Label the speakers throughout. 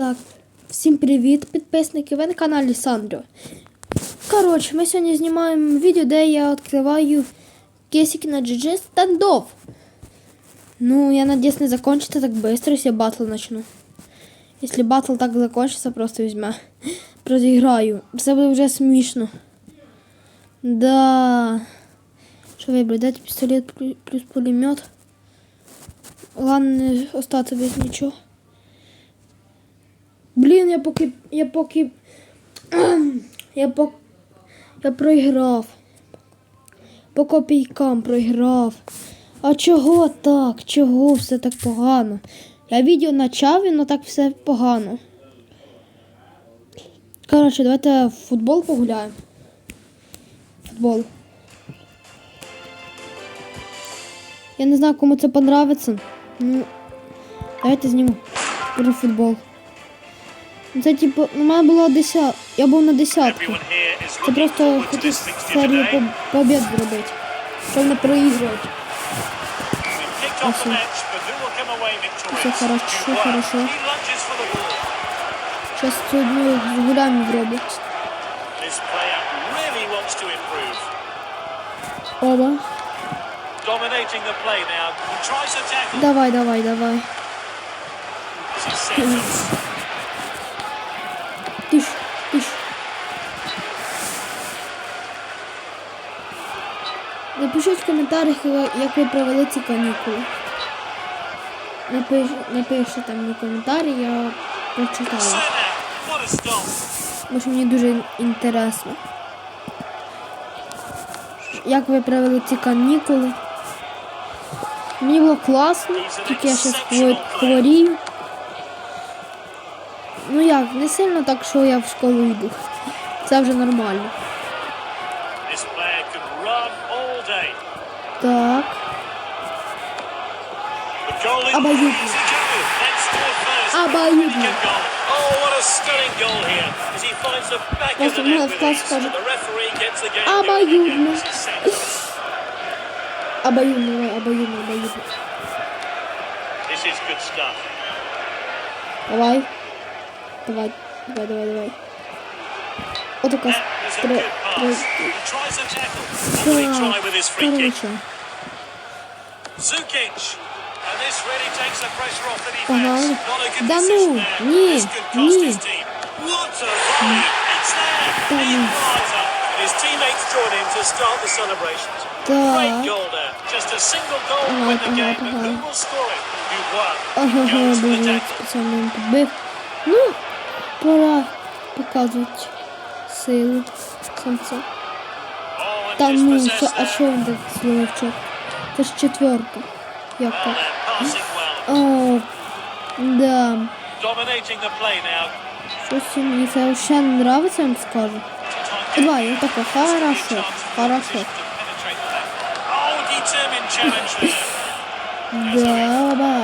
Speaker 1: Так, всім привіт, підписники. Ви на каналі Сандро. Коротше, ми сьогодні знімаємо відео, де я відкриваю кейсики на GG стендов. Ну, я надіюсь, не закончится так быстро, если батл начну. Если батл так закончится, просто візьме. Розіграю. Це буде вже смішно. Да. Що вибрати? Дайте пістолет плюс пулемет. Ладно, остаться без нічого. Блін, я поки. Я поки. Я по. Я проіграв. По копійкам проіграв. А чого так? Чого все так погано? Я відео почав, але так все погано. Коротше, давайте в футбол погуляємо. Футбол. Я не знаю, кому це понравиться. Ну, давайте зніму про футбол. Ну, Це типу, у мене було 10. Я був на десятку. Це просто хотів серію по- побід зробити. Щоб не проігрувати.
Speaker 2: We've kicked off the
Speaker 1: Awesome.
Speaker 2: match, but who will come away victorious?
Speaker 1: Все хорошо, Напишіть в коментарях, як ви провели ці канікули. Напиш, напишіть там мені коментарі, я
Speaker 2: stop.
Speaker 1: Бо мені дуже інтересно. Як ви провели ці канікули? Мені було класно, тільки я зараз хворію. Ну як, не сильно так, що я в школу йду. Це вже нормально. Обоюдно. Обоюдно. Просто
Speaker 2: мне
Speaker 1: в
Speaker 2: класс скажет.
Speaker 1: Обоюдно. Обоюдно, обоюдно,
Speaker 2: ну, обоюдно.
Speaker 1: Давай. Давай, давай, давай, давай.
Speaker 2: Вот такая стра...
Speaker 1: Короче.
Speaker 2: Зукич. And good
Speaker 1: Да ну, ні, ні.
Speaker 2: there.
Speaker 1: Ну.
Speaker 2: His teammates join in to start the celebrations. Great goal there. Just a single goal to win the game. But who will score it?
Speaker 1: Ага,
Speaker 2: Goes for the
Speaker 1: дуже спеціально він. Ну, пора показувати силу.
Speaker 2: Oh, and
Speaker 1: Та ну,
Speaker 2: dispossessed
Speaker 1: а що він так зробив? Це ж четверка. Як так? О, да. Щось мені це не нравиться, я вам скажу. Давай, я тако, хорошо, хорошо. Да, оба.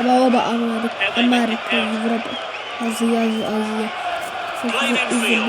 Speaker 1: Оба, оба, Америка, Америка, Європа, Азія, Азія, Азія.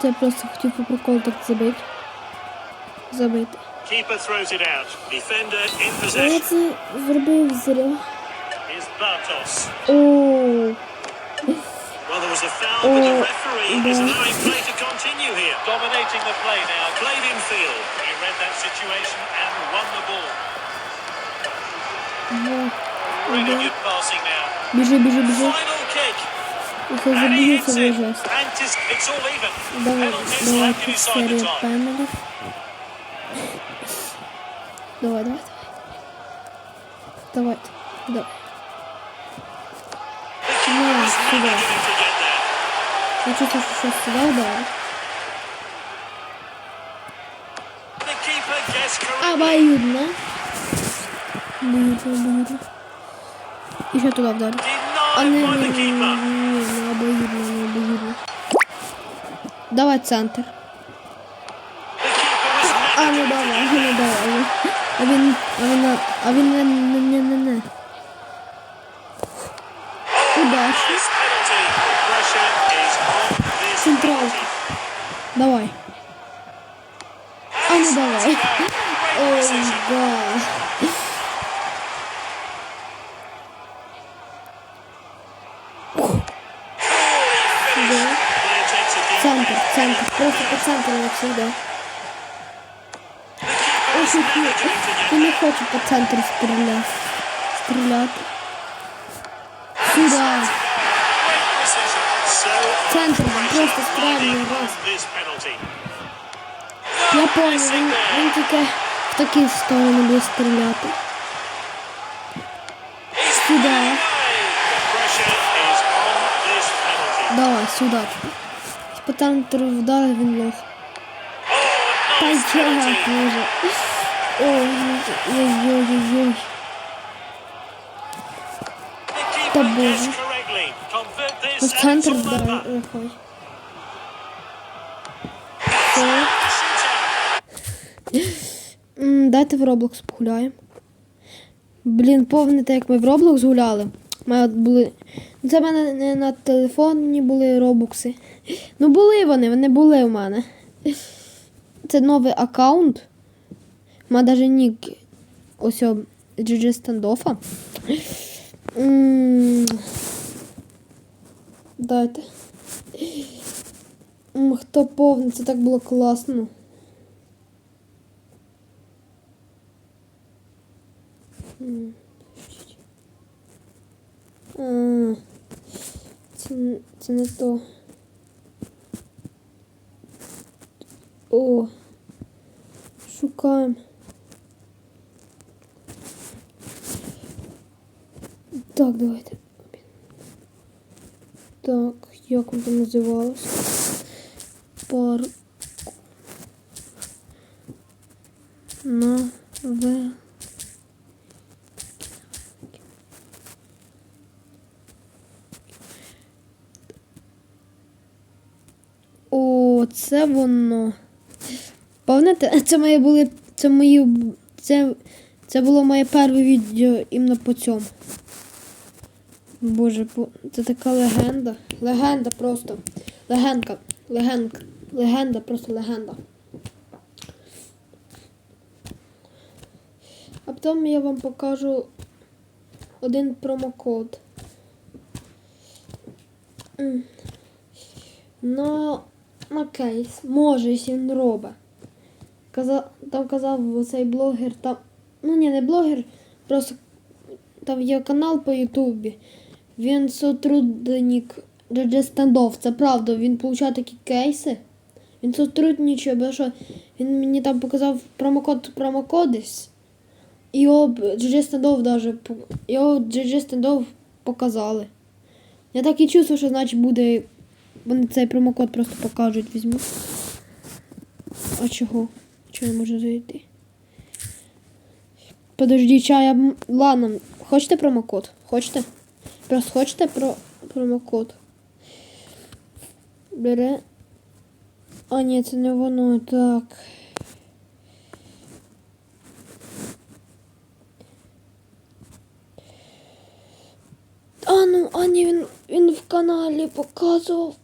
Speaker 1: Це я просто хотів по приколу так забити. Забити.
Speaker 2: Keeper throws it out. Defender in
Speaker 1: Я
Speaker 2: possession
Speaker 1: це зробив зря.
Speaker 2: is Bartos.
Speaker 1: О,
Speaker 2: Well, there was a foul, but the
Speaker 1: Oh,
Speaker 2: referee is
Speaker 1: no.
Speaker 2: allowing play to continue here. Dominating the play now. Played in field. Situation and won the ball. Really good passing now.
Speaker 1: Біжи, біжи, біжи.
Speaker 2: Final kick. It's all even.
Speaker 1: Давай, давай, тут
Speaker 2: time.
Speaker 1: пенелів. Давай, давай, давай. Давай, давай.
Speaker 2: Get there.
Speaker 1: Я чувствую, що щось сюди вдарить. Обоюдно. Обоюдно, обоюдно. І ще туди вдарить. А
Speaker 2: Denied
Speaker 1: не,
Speaker 2: by
Speaker 1: не,
Speaker 2: the
Speaker 1: не,
Speaker 2: keeper.
Speaker 1: не, не обоюдно, не обоюдно. Давай центр.
Speaker 2: The keeper was
Speaker 1: А
Speaker 2: never
Speaker 1: не
Speaker 2: going to
Speaker 1: давай,
Speaker 2: get
Speaker 1: не
Speaker 2: there.
Speaker 1: давай. А він, а він, а він не, не, не, не, не. Удачі.
Speaker 2: This penalty. Pressure is on this
Speaker 1: Централ.
Speaker 2: penalty.
Speaker 1: Давай. А не давай. Ой, да. Центр, центр. Просто по центру як всегда.
Speaker 2: The keeper
Speaker 1: Ой,
Speaker 2: was
Speaker 1: що
Speaker 2: never
Speaker 1: ти,
Speaker 2: going to
Speaker 1: не хочу по центру.
Speaker 2: Great precision. So
Speaker 1: Центр, просто
Speaker 2: riding
Speaker 1: раз. Я понял, він, він тільки в такі сторони буде стріляти. Сюди. Давай, сюди. По центру вдарив він лох. Та як може. Ой-ой-ой-ой. Та боже. центр вдарив. Ой. Дайте в Roblox погуляємо. Блін, повните, як ми в Roblox гуляли. Ми були. Це в мене не на телефоні були робокси. Ну були вони, вони були в мене. Це новий аккаунт. У мене навіть нік ось о, GG стендофа. Дайте. Хто повний, це так було класно. А, Це, це не то. О. Шукаємо. Так, давайте. Так, як воно там називалось? Пар. На В. О, це воно. Пам'ятаєте, це мої були. Це мої. Це, це було моє перше відео іменно по цьому. Боже, це така легенда. Легенда просто. Легенда. Легенда. Легенда, просто легенда. А потім я вам покажу один промокод. На, на кейс. Може, якщо він робить. Каза, там казав цей блогер, там. Ну ні, не блогер, просто там є канал по Ютубі. Він сотрудник стендов. Це правда, він получає такі кейси. Він сотрудничає, бо що він мені там показав промокод промокодись. Його GG стендов даже його GG стендов показали. Я так і чувствую, що значить буде. Вони цей промокод просто покажуть, візьму. А чого? Чого не можу зайти? Подожди, чая. м- Ладно, хочете промокод? Хочете? Просто хочете про промокод? Бере. А, ні, це не воно. Так. А ну, а ні, він, він в каналі показував.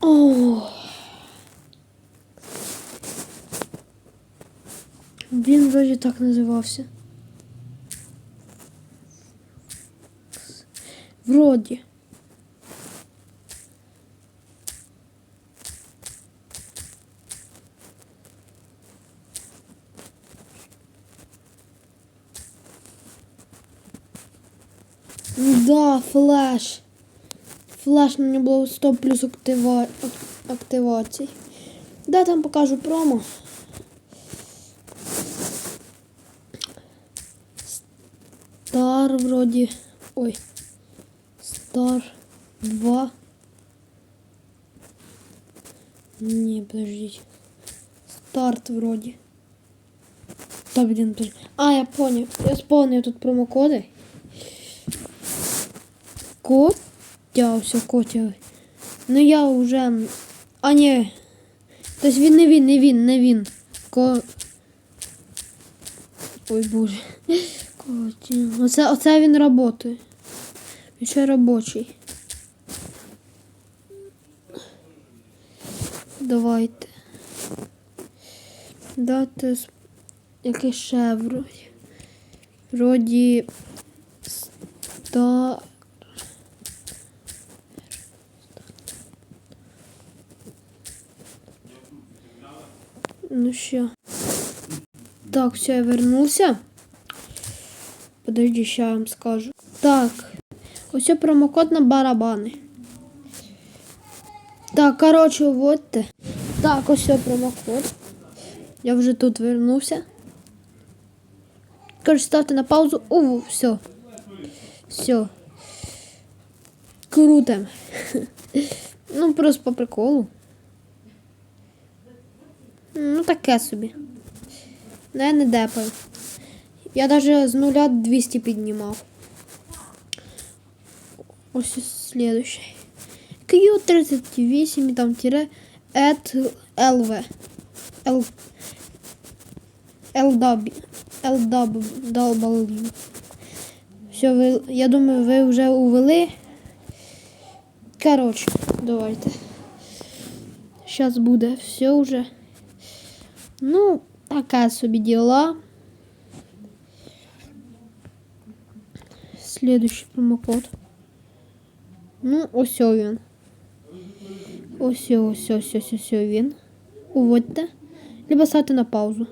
Speaker 1: О. Він вроді так називався. Вроді. Флеш. Флеш мені було 100 плюс актива... активацій. Да, там покажу промо. Стар вроді. Ой. Стар 2. Не, подождите. Старт вроде. Да, блин, подожди. А, я понял. Я вспомнил тут промокоды. Котя, все, котя. Ну я уже. А, ні. Тобто він не він, не він, не він. Ко. Ой боже. Котя. Оце, оце він працює. Він ще робочий. Давайте. Дати ще вроді. Вроді ста. Що. Так, все, я вернувся. Подожди, ще я вам скажу. Так. Ось промокод на барабани. Так, коротше, вводьте. Так, ось промокод. Я вже тут вернувся. Коротше, ставте на паузу. У, все. Все. Круто. Ну, просто по приколу. Ну, таке собі. Ну, я не депаю. Я навіть з нуля 200 піднімав. Ось следующий. Q38 і там тире at LV. L LW. LW. Все, ви, я думаю, ви вже увели. Коротше, давайте. Зараз буде все вже. Ну, така собі діла. Следующий промокод. Ну, ось він. Ось, ось, ось, ось, ось він. Уводьте. Либо ставте на паузу.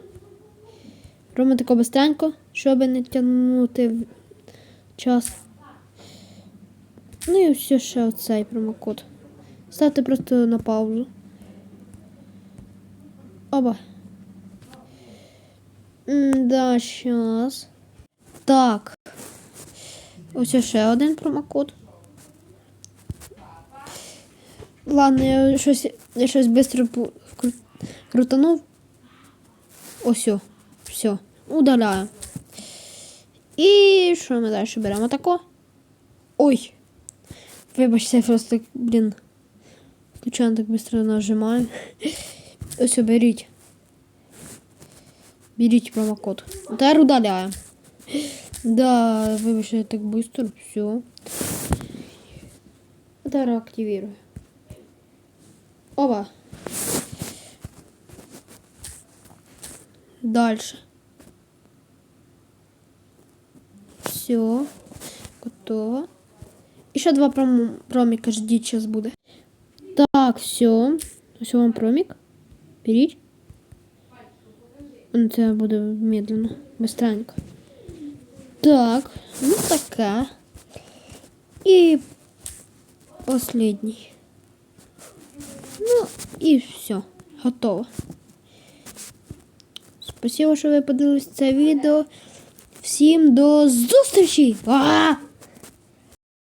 Speaker 1: Робимо тако быстренько, щоб не тягнути час. Ну і все ще оцей промокод. Ставте просто на паузу. Оба. Да, щас. Так. Ось ще один промокод. Ладно, я щось, я щось швидко крутанув. Ось, все, удаляю. І що ми далі беремо тако? Ой. Вибачте, я просто, блін, случайно так швидко нажимаю. Ось, беріть. Беріть промокод. Тепер удаляю. Да, вибачте, я так быстро, все. Тепер активирую. Оба. Дальше. Все. Готово. Еще два пром проміка ждіть, сейчас буде. Так, все. Ось вам промік. Беріть. Ну, Це буде медленно, быстренько. Так, ну така. І последній. Ну і все, готово. Спасибо, що ви подивились це відео. Всім до зустрічі! А!